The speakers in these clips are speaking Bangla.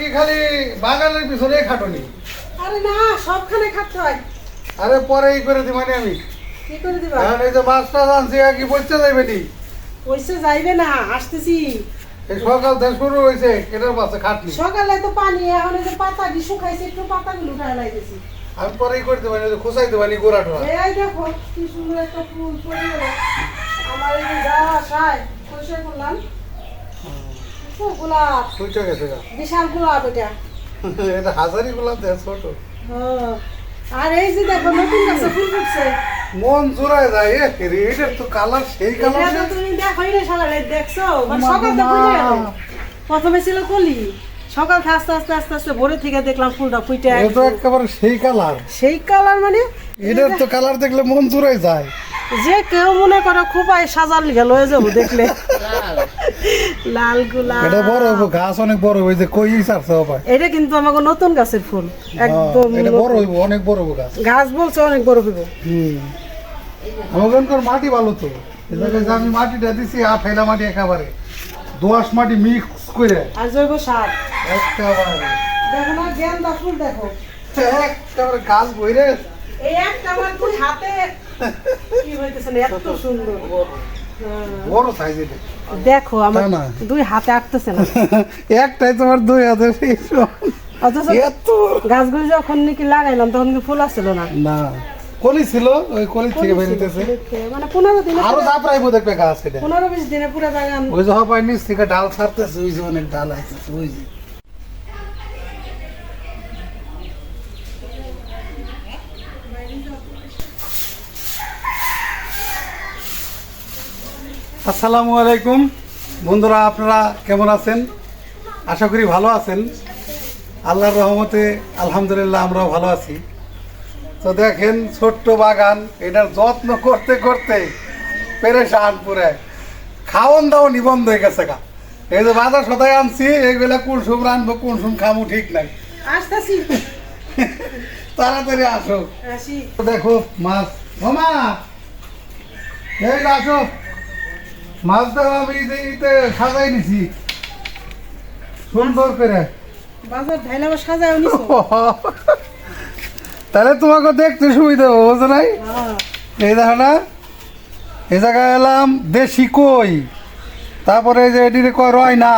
কি খালি বাগানের পিছনে খাটনি? আরে না সবখানে খাটতে হয়। আরে পরে এই করে দিবানি আমি। কি করে দিবা? কারণ এই যে মাছটা আনছি কি বসতে যাইবে নি? পয়সা যাইবে না আসতেছি। এই সকাল থেকে শুরু হয়েছে কেটার পাশে খাটনি। সকালে তো পানি এখন এই যে পাতা কি শুকাইছে একটু পাতাগুলো উঠায় লাইতেছি। আমি পরেই করে দেবানি খোসাই দেবানি গোড়া টোড়া। এই দেখো কি সুন্দর একটা ফুল পড়ে গেল। আমার এই যে আশায় পরিষ্কার করলাম। গোলাপ। সুইচে গেছে বিশাল গোলাপ এটা। এটা হাজারি গোলাপ দেয় ছোট। আর এই যে দেখো নতুন গাছে ফুল ফুটছে। মন জোড়ায় যায় রে, এটার তো কালার সেই কালার এটা তুমি দেখোই না সকালে দেখছ? মানে সকাল থেকে ফুটে গেল। প্রথমে ছিল কলি। সকাল আস্তে আস্তে আস্তে আস্তে ভোরে থেকে দেখলাম ফুলটা ফুটে একেবারে সেই কালার। সেই কালার মানে এটার তো কালার দেখলে মন জোড়ায় যায়। যে কেউ মনে করে খুবই সাজাল গেল হয়ে যাব দেখলে। লাল। গোলাপ এটা বড় হইব গাছ অনেক বড় হইব যে কই সারছে এটা কিন্তু আমাকে নতুন গাছের ফুল একদম এটা বড় হইব অনেক বড় হইব গাছ। গাছ বলছে অনেক বড় হইব। হুম। আমাদের মাটি ভালো তো। আমি মাটিটা দিছি ফেলা মাটি একেবারে। দোয়াশ মাটি মিক্স করে। আর জৈব সার। একেবারে। দেখো না গেন্দা ফুল দেখো। একেবারে গাছ বইরে। এই একটা আমার দুই হাতে কি হইতেছে এত সুন্দর। বড় সাইজ দেখো আমার দুই হাতে আটতেছে না। একটাই তোমার দুই হাজার অথচ গাছগুলো যখন নাকি লাগাইলাম তখন কি ফুল আসছিল না। না কলি ছিল ওই কলি থেকে বেরিতেছে মানে পনেরো দিনে আরও দাপড়াইবো দেখবে গাছ এটা। পনেরো বিশ দিনে পুরো বাগান ওই যে নিচ থেকে ডাল ছাড়তেছে ওই যে অনেক ডাল আইতেছে ওই যে। আসসালামু আলাইকুম। বন্ধুরা আপনারা কেমন আছেন? আশা করি ভালো আছেন। আল্লাহর রহমতে আলহামদুলিল্লাহ আমরাও ভালো আছি। তো দেখেন ছোট্ট বাগান এটার যত্ন করতে করতে পেরেশান পুরে। খাওয়ন দাও নিবন্ধ হয়ে গেছে গা। এই যে বাজার সদাই আনছি এইগুলা কুলসুম রানবো কুলসুম খামু ঠিক নাই। আসতেছি। তাড়াতাড়ি আসো। দেখো মাছ। মামা এই আসো। মাছটা আমি সাজাই নিছি সুন্দর করে। বাজার ঢাইলে আবার নিছো? তাহলে তোমাকে দেখতে সুবিধা হবে বুঝো নাই? হ্যাঁ। এই দেখো না এই জায়গায় এলাম দেশি কই তারপরে এই যে এটিরে কয় রয় না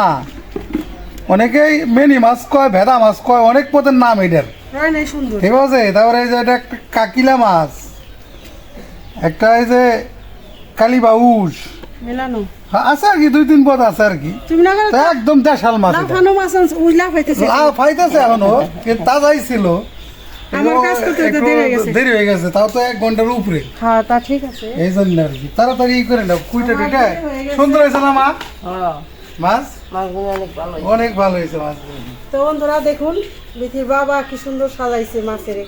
অনেকেই মেনি মাছ কয় ভেদা মাছ কয় অনেক পদের নাম এটার ঠিক আছে তারপরে এই যে এটা একটা কাকিলা মাছ একটা এই যে কালীবাউস মেলানো। আছে আর কি দুই তিন পদ আছে আর কি। তুমি না একদম দেশাল মাছ। লাফানো ফাইতেছে এখনও তাজাই ছিল আমার কাজ করতে করতে দেরি হয়ে গেছে। দেরি হয়ে গেছে তাও তো এক ঘণ্টার উপরে। হ্যাঁ তা ঠিক আছে। এই জন্য আর কি তাড়াতাড়ি করে নাও কুইটা টুইটা সুন্দর হয়েছে না মা? হ্যাঁ। মাছ? অনেক ভালো অনেক ভালো হয়েছে মাছ তো বন্ধুরা দেখুন বিথির বাবা কি সুন্দর সাজাইছে মাছের।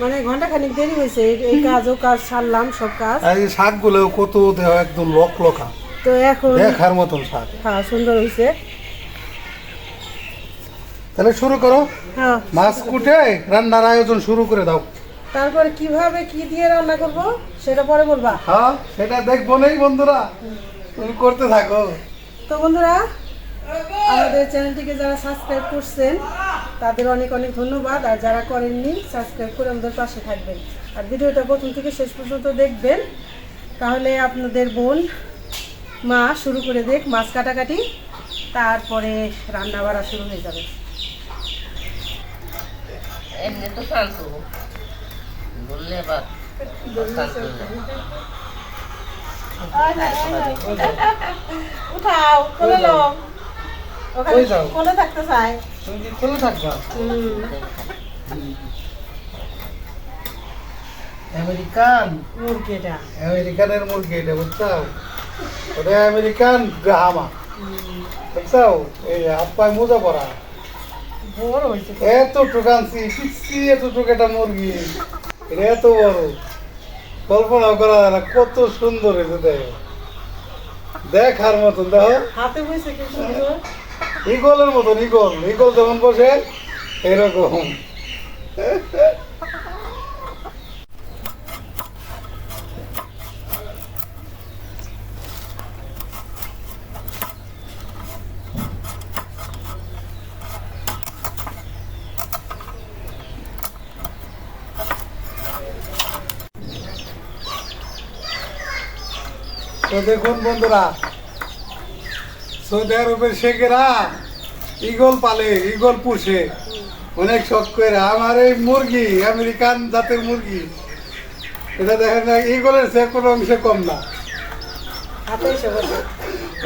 মানে ঘণ্টা খানিক দেরি হয়েছে এই- কাজ ও কাজ সারলাম সব কাজ। এই শাকগুলো কত দেহ একদম লক লকা তো এখন দেখার মতন শাক। হ্যাঁ সুন্দর হয়েছে। তাহলে শুরু করো। হ্যাঁ। মাছ কুটে রান্নার আয়োজন শুরু করে দাও। তারপরে কীভাবে কি দিয়ে রান্না করব সেটা পরে বলবা। হ্যাঁ সেটা দেখব নেই বন্ধুরা। তুমি করতে থাকো। তো বন্ধুরা আমাদের চ্যানেলটিকে যারা সাবস্ক্রাইব করছেন তাদের অনেক অনেক ধন্যবাদ। আর যারা করেননি সাবস্ক্রাইব করে আমাদের পাশে থাকবেন। আর ভিডিওটা প্রথম থেকে শেষ পর্যন্ত দেখবেন। তাহলে আপনাদের বোন মা শুরু করে দেখ মাছ কাটাকাটি তারপরে রান্না বাড়া শুরু হয়ে যাবে। এমনি তো শান্ত বললে এবার উঠাও লো কোলে থাকতে চায়। তুমি কি খুলে থাকবা? আমেরিকান? মুরগিটা। আমেরিকানের মুরগি এটা বুঝছ ওটা আমেরিকান গ্রাহামা। বুঝছ এই আপ্পায় মোজা পরা এত টুকানছি পিচ্ছি এত টুকাটা মুরগি। এটা এত বড়। কল্পনা করা যায় কত সুন্দর হয়েছে দেখো। দেখার মতন দেখো। হাতে বসে কি সুন্দর ইগলের মতন ইগল ইগল যেমন বসে এরকম। তো দেখুন বন্ধুরা সৌদি আরবের শেখেরা ইগল পালে ইগল পুষে। অনেক শখ করে। আমার এই মুরগি আমেরিকান জাতের মুরগি এটা দেখেন না ইগলের সে কোনো অংশে কম না।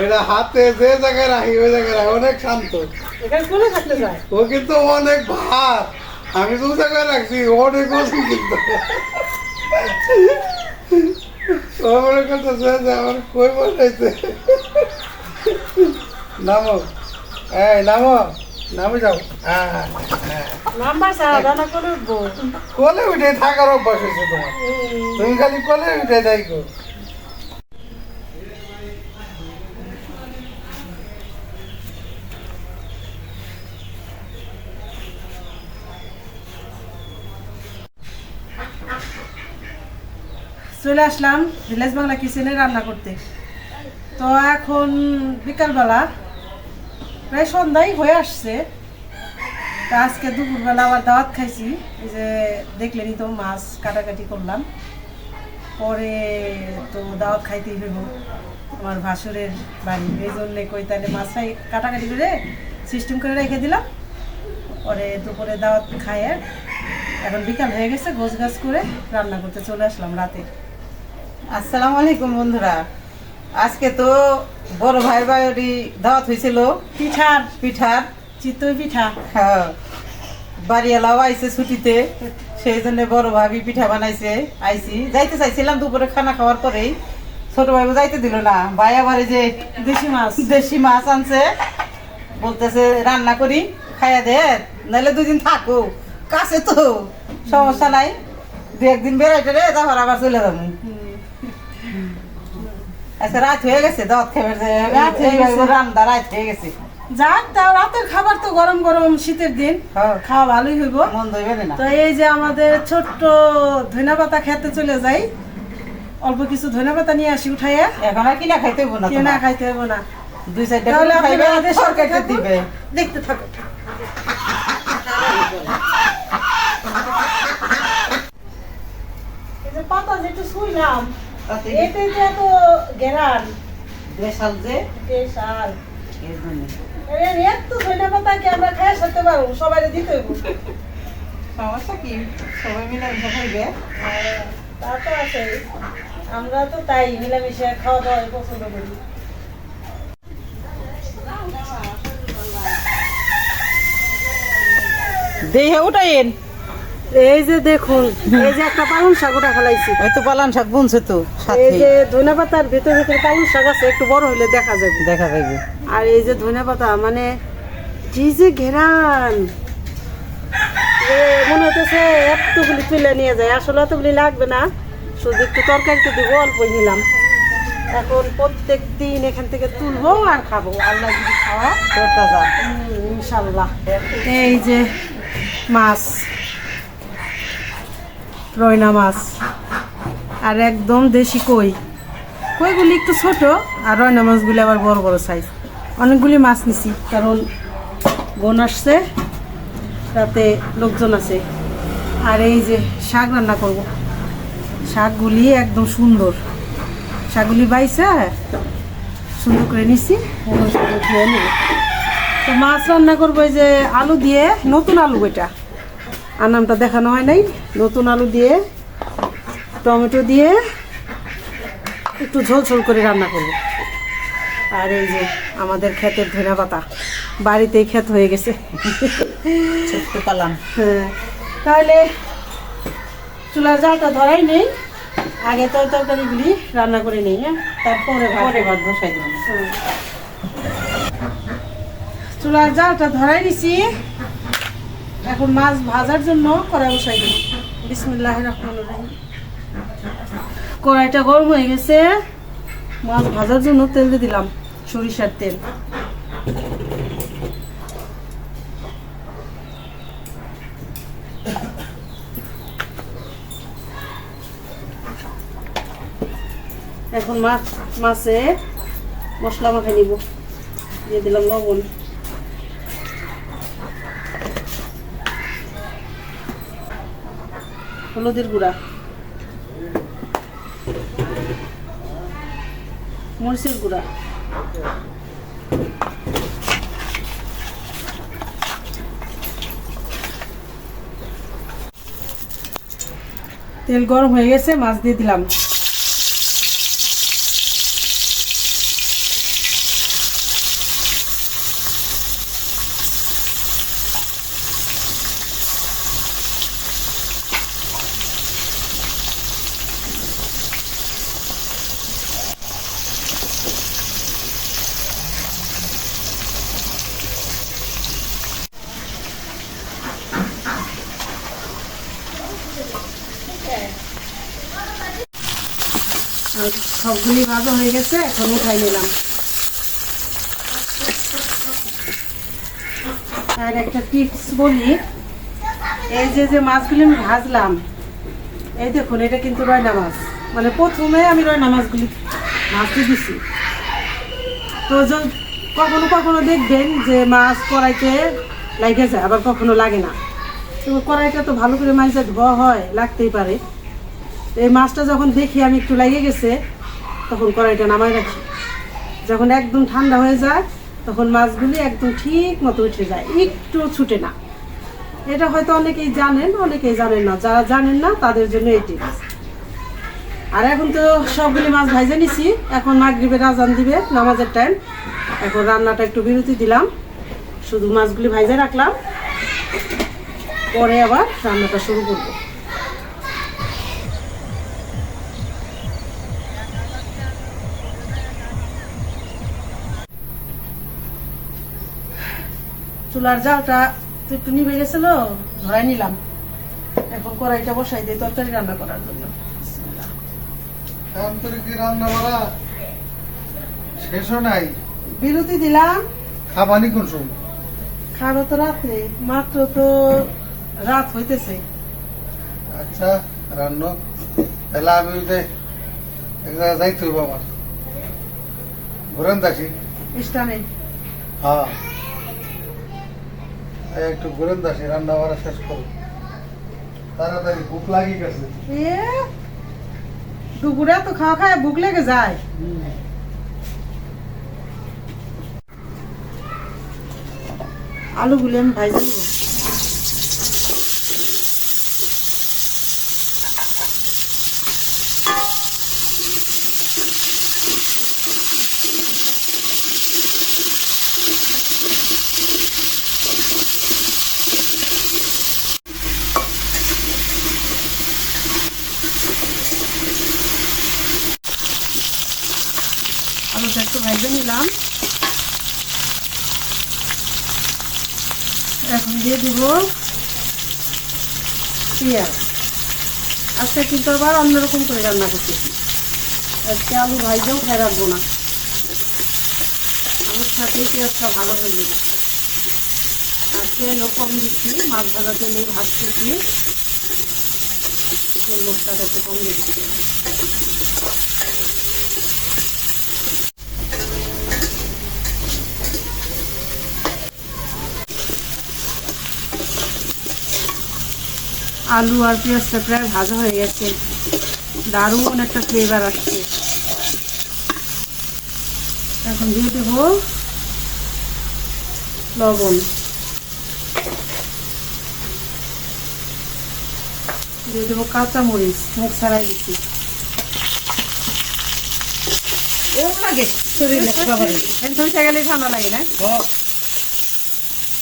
এটা হাতে যে জায়গায় রাখি ওই জায়গায় রাখি অনেক শান্ত। ও কিন্তু অনেক ভার। আমি দু জায়গায় রাখছি অনেক ওজন কিন্তু। ও মনে করতেছে আমার কই বসাইছে? নামো। এই নামো। নামে যাও। কোলে উঠে থাকার অভ্যাস হয়েছে তোমার। তুমি খালি কোলে উঠে যাই গো চলে আসলাম ভিলেজ বাংলা কিচেনে রান্না করতে। তো এখন বিকালবেলা প্রায় সন্ধ্যায় হয়ে আসছে। তা আজকে দুপুরবেলা আবার দাওয়াত খাইছি। এই যে দেখলেনই তো মাছ কাটাকাটি করলাম। পরে তো দাওয়াত খাইতেই হইব আমার ভাসুরের বাড়ি। এই জন্যে কই তাহলে মাছটাই কাটাকাটি করে সিস্টেম করে রেখে দিলাম। পরে দুপুরে দাওয়াত খাইয়ে এখন বিকাল হয়ে গেছে গোছ গাছ করে রান্না করতে চলে আসলাম রাতে। আসসালামু আলাইকুম বন্ধুরা। আজকে তো বড় ভাই বাড়ি দাওয়াত হয়েছিল। পিঠার। পিঠার। চিতই পিঠা। হ্যাঁ। বাড়িওয়ালাও আইছে ছুটিতে সেই জন্য বড় ভাবি পিঠা বানাইছে আইছি। যাইতে চাইছিলাম দুপুরে খানা খাওয়ার পরেই। ছোট ভাই যাইতে দিল না। ভাই আবার যে দেশি মাছ। দেশি মাছ আনছে। বলতেছে রান্না করি খাইয়া দে নাহলে দুদিন থাকো। কাছে তো সমস্যা নাই। দু একদিন বেড়াইতে রে তারপর আবার চলে যাব। আজকে রাত হয়ে গেছে দাওয়াত খাবার রাত হয়ে গেছে। রান্না রাত হয়ে গেছে। যাক তা রাতের খাবার তো গরম গরম শীতের দিন। হ্যাঁ। খাওয়া ভালোই হইব। তো এই যে আমাদের ছোট্ট ধনিয়া পাতা খেতে চলে যাই। অল্প কিছু ধনিয়া পাতা নিয়ে আসি উঠাইয়া। এখন আর কিনা খাইতে হইব না কেনা। খাইতে হবে না। দুই চারটা তাহলে খাইবে তরকারিতে থাকুন। দিবে। দেখতে থাকো পাতা যেটা শুইলাম। এতে যে এত গেরান। দেশাল যে? দেশাল। এর জন্য। এত ধনিয়া পাতা কি আমরা খাই সারতে পারব? সবাই দিতে হইব। সমস্যা কি? সবাই মিলে মিশে খাইবে? হ্যাঁ, তা তো আছে আমরা তো তাই মিলামিশে খাওয়া দাওয়া পছন্দ করি। দেহে উঠাইন এই যে দেখুন এই যে একটা পালং শাক ওটা ফেলাইছি। ওই তো পালান শাক বুনছে তো এই যে ধনে পাতার ভিতরে ভিতরে পালং শাক আছে একটু বড় হলে দেখা যাবে। দেখা যাইবে আর এই যে ধনে পাতা মানে কি যে ঘেরান। মনে হতেছে এতগুলি তুলে নিয়ে যায় আসলে এতগুলি লাগবে না। শুধু একটু তরকারিতে দিব অল্প নিলাম। এখন প্রত্যেক দিন এখান থেকে তুলবো আর খাব আল্লাহ যদি খাওয়া। ইনশাল্লাহ এই যে মাছ। রয়না মাছ। আর একদম দেশি কই। কইগুলি একটু ছোট, আর রয়না মাছগুলি আবার বড় বড় সাইজ অনেকগুলি মাছ নিছি, কারণ বোন আসছে রাতে লোকজন আছে। আর এই যে শাক রান্না করব। শাকগুলি একদম সুন্দর। শাকগুলি বাইছে, সুন্দর করে নিছি। তো মাছ রান্না করব যে আলু দিয়ে, নতুন আলু এটা। আর নামটা দেখানো হয় নাই। নতুন আলু দিয়ে টমেটো দিয়ে একটু ঝোল ঝোল করে রান্না করব। আর এই যে আমাদের ক্ষেতের ধনে পাতা বাড়িতেই ক্ষেত হয়ে গেছে। ছোট্ট পালান হ্যাঁ তাহলে চুলার জালটা ধরাই নেই আগে তো তরকারিগুলি রান্না করে নেই হ্যাঁ? তারপরে ভাত। পরে ভাত বসাই দেবো। হ্যাঁ। চুলার জালটা ধরাই দিছি এখন মাছ ভাজার জন্য কড়াই বসাই দিই। বিসমুল্লাহ রহমান রহিম। কড়াইটা গরম হয়ে গেছে। মাছ ভাজার জন্য তেল দিয়ে দিলাম সরিষার তেল। এখন মাছ মাছে মশলা মাখে নিব। দিয়ে দিলাম লবণ। হলুদের গুঁড়া। মরিচের গুঁড়া। তেল গরম হয়ে গেছে মাছ দিয়ে দিলাম আর সবগুলি ভাজা হয়ে গেছে, এখন উঠাই নিলাম। আর একটা টিপস বলি, এই যে যে মাছগুলি আমি ভাজলাম, এই দেখুন, এটা কিন্তু রয়না মাছ। মানে প্রথমে আমি রয়না মাছগুলি ভাজতে দিছি। তো কখনো কখনো দেখবেন যে মাছ কড়াইতে লাগে যায়, আবার কখনো লাগে না। তো কড়াইটা তো ভালো করে মাছটা ধোয়া হয়, লাগতেই পারে। এই মাছটা যখন দেখি আমি একটু লেগে গেছে তখন কড়াইটা নামাই রাখি। যখন একদম ঠান্ডা হয়ে যায়, তখন মাছগুলি একদম ঠিক মতো উঠে যায়। একটু ছুটে না। এটা হয়তো অনেকেই জানেন অনেকেই জানেন না। যারা জানেন না, তাদের জন্য টিপস আর এখন তো সবগুলি মাছ ভাইজে নিছি। এখন মাগরিবের আজান দিবে, নামাজের টাইম এখন রান্নাটা একটু বিরতি দিলাম। শুধু মাছগুলি ভাইজে রাখলাম। পরে আবার রান্নাটা শুরু করব। চুলার জালটা একটু নিভে গেছিল ধরাই নিলাম। এখন কড়াইটা বসাই দিই তরকারি রান্না করার জন্য। রান্না বাড়া? শেষও নাই। বিরতি দিলাম। খাবানি কোন সময়? খাব তো রাত্রে মাত্র তো রাত হইতেছে। আচ্ছা রান্না। তাহলে আমি এক জায়গায় যাইতে হইব আমার। ঘুরেন দাসি স্টানে হ্যাঁ। একটু ঘুরেন দাসি রান্না বাড়া শেষ করো। তাড়াতাড়ি ভুক লাগি গেছে। দুপুরে তো খাওয়া খায় ভুক লেগে যায়। আলুগুলি আমি ভাইজে নিব আলুটা একটু ভেজে নিলাম এখন দিয়ে দিব পেঁয়াজ আবার অন্যরকম করে রান্না করতেছি। আজকে আলু ভাইজাও খাই, রাখব না। আলুর সাথে পেঁয়াজটা ভালো হয়ে যাবে। আর তেলও কম দিচ্ছি, মাছ ভাজা তেলে দিয়ে তেল মশলাটা একটু কম দিয়ে আলু আর পেঁয়াজটা প্রায় ভাজা হয়ে গেছে। দারুণ একটা ফ্লেভার আসছে। এখন দিয়ে দেব লবণ। দিয়ে দেবো কাঁচামরিচ মুখ ছাড়াই দিচ্ছি। ওম লাগে শরীরে ঠান্ডা লাগে না?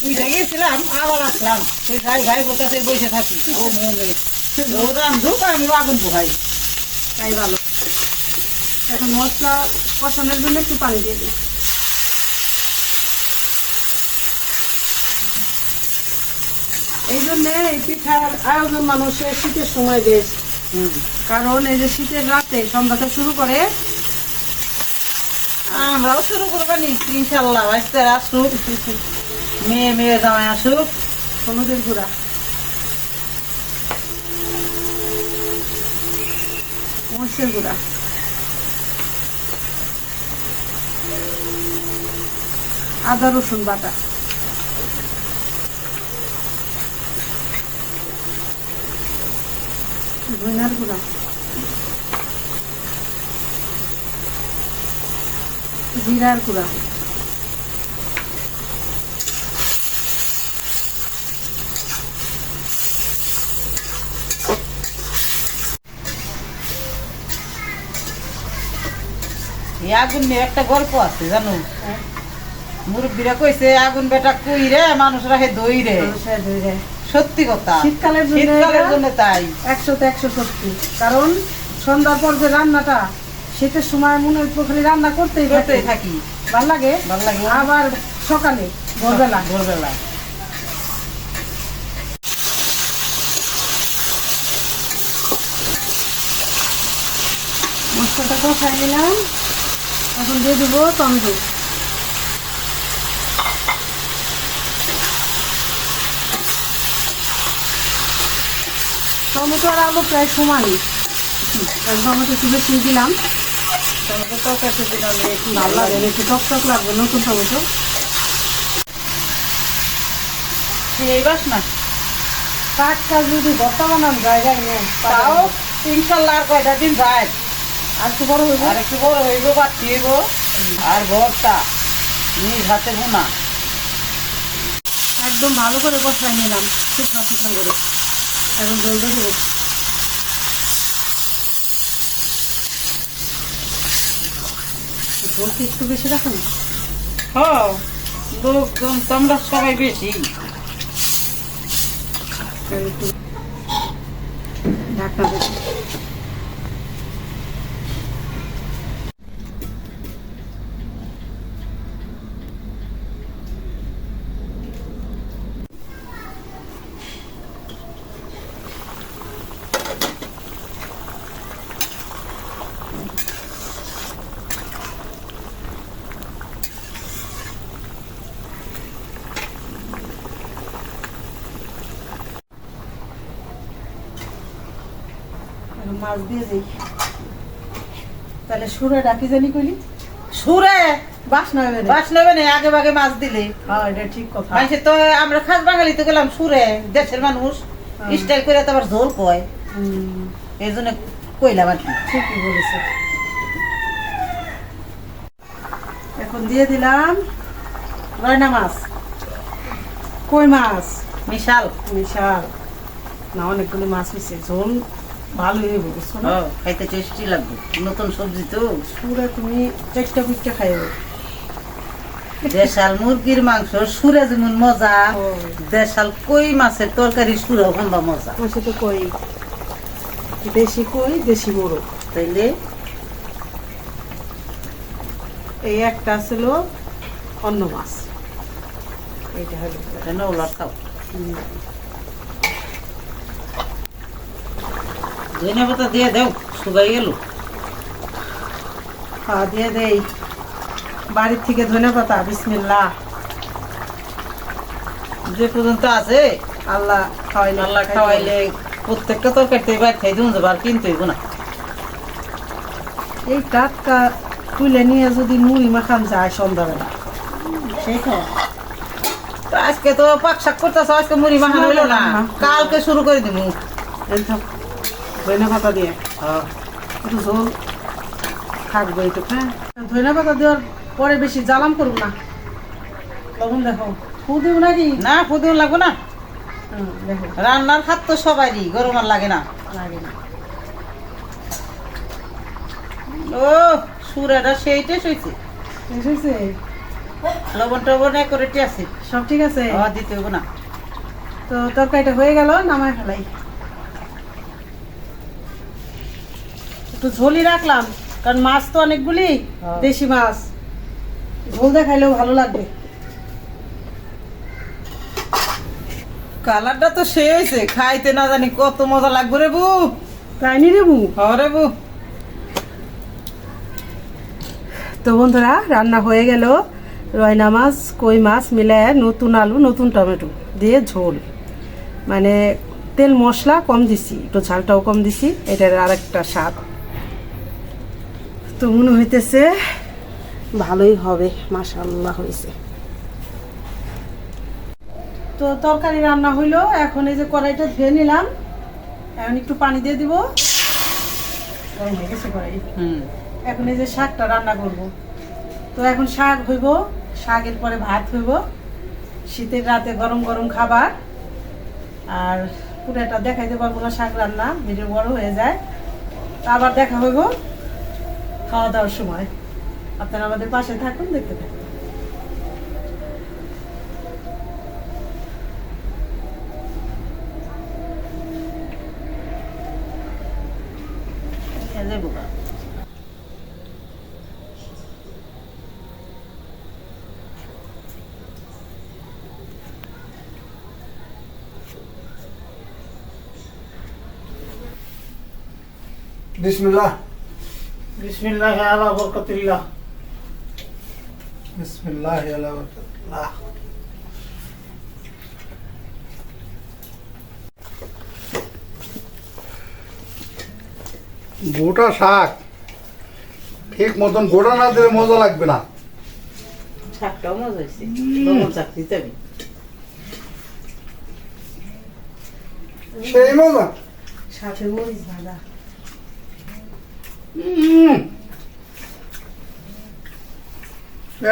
উঠে গেছিলাম আবার আসলাম। সেই গাই গাই বলতেছে বসে থাকি। ও মনে ও রান্ধুক আমি আগুন পোহাই। তাই ভালো। এখন মশলা কষানোর জন্য একটু পানি দিয়ে দিই। এই জন্য এই পিঠার আয়োজন মানুষের শীতের সময় বেশ কারণ এই যে শীতের রাতে সন্ধ্যাটা শুরু করে আমরাও শুরু করবানি ইনশাল্লাহ আসতে আসুক। মেয়ে মেয়ে জামাই আসুক। হলুদের গুঁড়া। মরিচের গুঁড়া। আদা, রসুন বাটা। ধনিয়ার গুঁড়া। জিরার গুঁড়া। আগুন নিয়ে একটা গল্প আছে জানো? মুরব্বীরা কইছে আগুন বেটা কুই রে? মানুষ রাখে দই রে। সত্যি কথা। শীতকালের জন্য শীতকালের জন্য তাই। একশোতে একশো সত্যি কারণ সন্ধ্যার পর যে রান্নাটা শীতের সময় মনে হইতো খালি রান্না করতেই করতেই থাকি। ভালো লাগে? ভালো লাগে। আবার সকালে ভোরবেলা। ভোরবেলা। মশলাটা কষাই নিলাম। এখন দিয়ে দেবো টমেটো টমেটো আর আলু প্রায় সমানই। টমেটো একটু বেশি দিলাম। টমেটো তরকারি দিলাম রে, একটু ভালো লাগে একটু টক টক লাগবে নতুন টমেটো। সেই বাসনা টাটকা যদি বানান জায়গায় নেই তাও ইনশাল্লাহ আর কয়টা দিন যায়। আর একটু বড় হইব? আর একটু বড় হইব বাড়তি হইব। আর ভর্তা নিজ হাতে বোনা একদম ভালো করে কষাই নিলাম শুকনো শুকনো করে। এখন জল দেবো। কি একটু বেশি রাখেন হ্যাঁ লোকজন তো আমরা সবাই বেশি। ঢাকনা দেবো দিয়ে যাই তাহলে সুরে ডাকি জানি কইলি? সুরে? বাস না। বাস নেবে না আগে ভাগে মাছ দিলে। হ্যাঁ এটা ঠিক কথা। মানুষের তো আমরা খাস বাঙালি তো গেলাম সুরে দেশের মানুষ। হ্যাঁ। স্টাইল করে তো আবার ঝোল কয়। এই জন্য কইলাম আর কি। ঠিকই বলেছে। এখন দিয়ে দিলাম রয়না মাছ। কই মাছ? মিশাল। বিশাল না অনেকগুলো মাছ হয়েছে ঝোল ভালোই হইব বুঝছ না? খাইতে টেস্টি লাগবে। নতুন সবজি তো। সুরে তুমি চেষ্টা করতে খাইবে দেশাল মুরগির মাংস সুরে যেমন মজা দেশাল কই মাছের তরকারি সুরে সম্ভব মজা। আমার সাথে কই। দেশি কই দেশি মোরগ। তাইলে? এই একটা ছিল অন্য মাছ। এইটা হলো। কেন ওলার খাও? ধনে পাতা দিয়ে দেও শুকাই গেল। খাওয়া দিয়ে দেই। বাড়ির থেকে ধনে পাতা বিসমিল্লাহ। যে পর্যন্ত আছে আল্লাহ খাওয়াইলে আল্লাহ খাওয়াইলে প্রত্যেকটা তরকারিতে বাইর খাই দিন যাব আর কিনতে হইব না। এই টাটকা তুলে নিয়ে যদি মুড়ি মাখান যায় সন্ধ্যাবেলা। সেই খাওয়া আজকে তো পাক শাক করতেছ আজকে মুড়ি মাখানো হইল না। কালকে শুরু করে দিব পাতা দিয়ে। একটু ঝোল থাকবে একটু হ্যাঁ? ধনে পাতা দেওয়ার পরে বেশি জ্বালাম করব না। লবণ দেখো ফু দেবো নাকি? না ফুদিন লাগবো না। দেখো। রান্নার হাত তো সবারই গরম আর লাগে না। লাগে না। ও সুরাটা সেইটাই সইছে শেষ হয়েছে লবণ টবণ করে আছে সব ঠিক আছে? দিতে হইব না। তো তরকারিটা হয়ে গেল নামায় ফেলাই। একটু ঝোলই রাখলাম কারণ মাছ তো অনেকগুলি হ্যাঁ। দেশি মাছ। ঝোল দেখাইলেও ভালো লাগবে। কালারটা তো সে হয়েছে খাইতে না জানি কত মজা লাগবে রে বু। তাই নি রে বু? হরে বু। তো বন্ধুরা রান্না হয়ে গেল। রয়না মাছ কই মাছ মিলে নতুন আলু নতুন টমেটো দিয়ে ঝোল। মানে তেল মশলা কম দিছি একটু ঝালটাও কম দিছি এটার আর একটা স্বাদ। তো মনে হইতেছে ভালোই হবে মাশাল্লাহ হয়েছে তো তরকারি রান্না হইল এখন এই যে কড়াইটা ধুয়ে নিলাম। এখন একটু পানি দিয়ে দিব। গরম হয়ে গেছে কড়াই। হুম। এখন এই যে শাকটা রান্না করব। তো এখন শাক হইব শাকের পরে ভাত হইব। শীতের রাতে গরম গরম খাবার। আর পুরোটা দেখাইতে পারব না শাক রান্না ভিডিও বড় হয়ে যায়। আবার দেখা হইব। খাওয়া দাওয়ার সময় আপনারা আমাদের পাশে থাকুন দেখতে নিয়ে যাব গা। বিসমিল্লাহ আলা বরকতিল্লাহ বিসমিল্লাহ আলা বারাকাতুল্লাহ। গোটা শাক ঠিক মতন গোটা না দিলে মজা লাগবে না শাকটাও মজা হয়েছে চাকরি সেই মজা সাথে মরিচ ভাজা।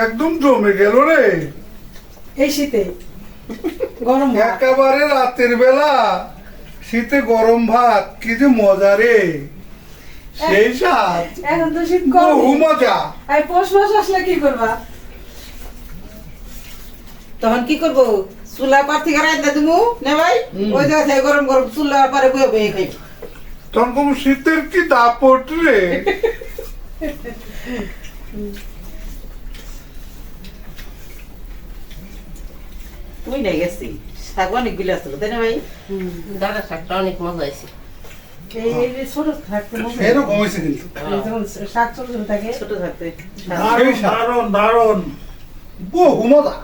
একদম জমে গেল রে। এই শীতে গরম একেবারে রাতের বেলা শীতে গরম ভাত কি যে মজা রে। সেই স্বাদ। এখন তো শীত বহু মজা। আর পৌষ মাস আসলে কি করবা? তখন কি করব? চুলা পার থেকে নে ভাই? হুম। ওই জায়গা থেকে গরম গরম চুলা পারে বয়ে বয়ে খাই তখন শীতের কি দাপট রে? তুই নাই গেছি। শাক অনেকগুলো আসলো তাই না ভাই? দাদা শাকটা অনেক মজা হয়েছে। এরকম কিন্তু। শাক ছোট ছোট থাকে। ছোট থাকতে। দারুণ দারুণ দারুণ বহু মজা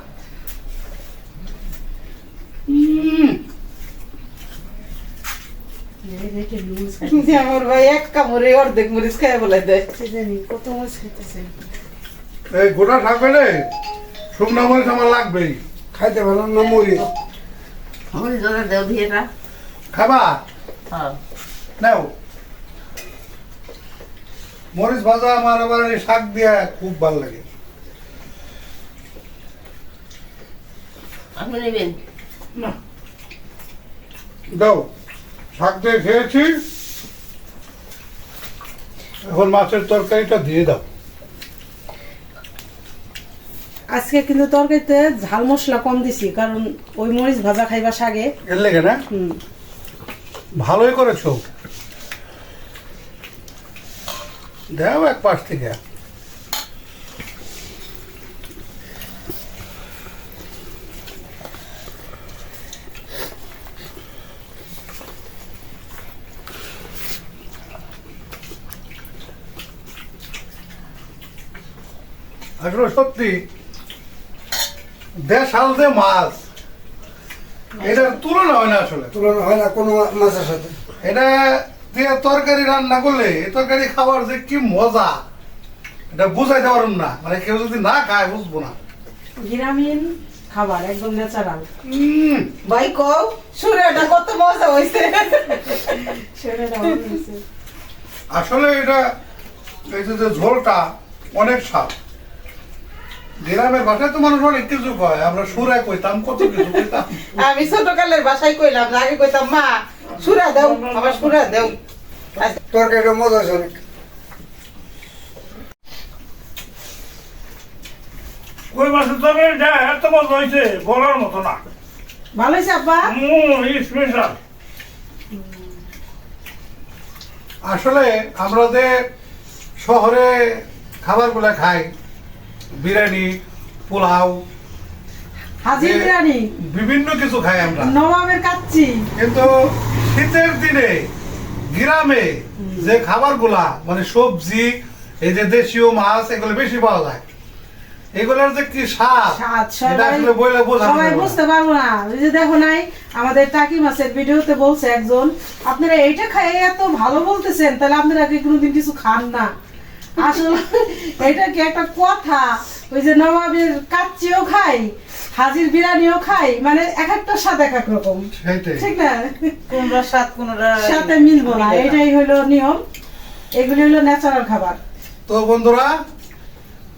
এই যে একটু লুজ খাইতেছে। আমার ভাই এক কামড়ে অর্ধেক মরিচ খাই বলে দেয়। এই কত মাছ খাইতেছে এই গোটা শাক পেলে শুকনো মরিচ আমার লাগবেই। খাইতে ভালো না মরিচ। মরিচ দেও খাবা? হ্যাঁ। নাও। মরিচ ভাজা আমার আবার এই শাক দিয়ে খুব ভালো লাগে। আপনি নেবেন দাও। শাক দিয়ে খেয়েছি এখন মাছের তরকারিটা দিয়ে দাও। আজকে কিন্তু তরকারিতে ঝাল মশলা কম দিছি কারণ ওই মরিচ ভাজা খাইবা শাকে এর লেগে না? হুম। ভালোই করেছ। দাও এক পাশ থেকে। আসলে সত্যি দেশাল যে মাছ এটার তুলনা হয় না আসলে। তুলনা হয় না কোনো মাছের সাথে। এটা দিয়ে তরকারি রান্না করলে এই তরকারি খাবার যে কি মজা এটা বুঝাইতে পারুন না। মানে কেউ যদি না খায় বুঝব না। গ্রামীণ খাবার একদম ন্যাচারাল ভাই কও সুরাটা কত মজা হয়েছে। আসলে এটা এই যে যে ঝোলটা অনেক স্বাদ। গ্রামের ভাষায় তো মানুষ অনেক কিছু কয়। আমরা সুরে কইতাম কত কিছু কইতাম। আমি ছোট কালের বাসায় কইলাম আগে কইতাম মা সুরা দাও আমার সুরা দাও। তরকারিটা মজা আছে অনেক। কই মাছের এত মজা হয়েছে বলার মতো না। ভালো হয়েছে হুম স্পেশাল আসলে আমরা যে শহরে খাবারগুলো খাই বিরিয়ানি পোলাও হাজির যে- বিরিয়ানি। বিভিন্ন কিছু খাই আমরা। নবাবের কাচ্চি। কিন্তু শীতের দিনে গ্রামে যে খাবারগুলা মানে সবজি এই যে দেশীয় মাছ এগুলো বেশি পাওয়া যায়। এগুলোর যে কি স্বাদ এটা আসলে বইলে বোঝানো সবাই বুঝতে পারব না। ওই যে দেখো নাই আমাদের টাকি মাছের ভিডিওতে বলছে একজন আপনারা এইটা খাই এত ভালো বলতেছেন তাহলে আপনারা কি কোনোদিন কিছু খান না? আসলে এটা কি একটা কথা? ওই যে নবাবের কাচ্চিও খাই হাজির বিরিয়ানিও খাই মানে এক একটা স্বাদ এক এক রকম। ঠিক না? কোনটা সাত কোনটা সাথে মিলবো না এটাই হলো নিয়ম। এগুলি হলো ন্যাচারাল খাবার। তো বন্ধুরা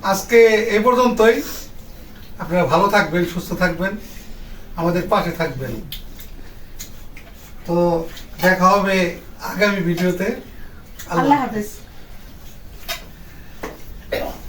আজকে এই পর্যন্তই। আপনারা ভালো থাকবেন সুস্থ থাকবেন আমাদের পাশে থাকবেন। তো দেখা হবে আগামী ভিডিওতে। আল্লাহ হাফেজ। Yeah.